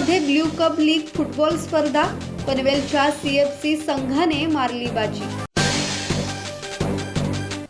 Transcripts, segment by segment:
मध्ये blue cup league football स्पर्धा पनवेलच्या सीएफसी संघाने मारली बाजी.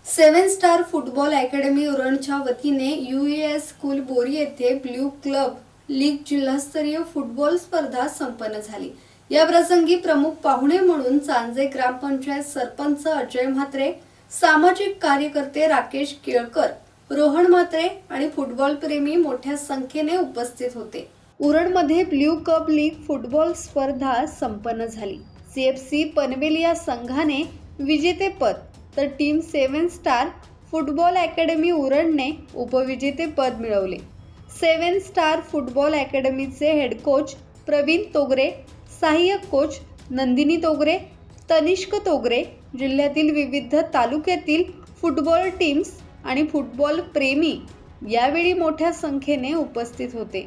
सेव्हन स्टार फुटबॉल अकॅडमी उरणच्या वतीने यू एस स्कूल बोरी येथे ब्ल्यू क्लब लीग जिल्हास्तरीय फुटबॉल स्पर्धा संपन्न झाली. या प्रसंगी प्रमुख पाहुणे म्हणून चांजे ग्रामपंचायत सरपंच अजय म्हात्रे सामाजिक कार्यकर्ते राकेश केळकर रोहन म्हात्रे आणि फुटबॉल प्रेमी मोठ्या संख्येने उपस्थित होते. उरणमध्ये ब्ल्यू कप लीग फुटबॉल स्पर्धा संपन्न झाली. जे एफ सी पनवेल या संघाने विजेतेपद तर team seven star football academy उरणने उपविजेतेपद मिळवले. सेवन स्टार फुटबॉल अकॅडमीचे हेड कोच प्रवीण तोगरे सहाय्यक कोच नंदिनी तोगरे तनिष्क तोगरे जिल्ह्यातील विविध तालुक्यातील फुटबॉल टीम्स आणि फुटबॉल प्रेमी यावेळी मोठ्या संख्येने उपस्थित होते.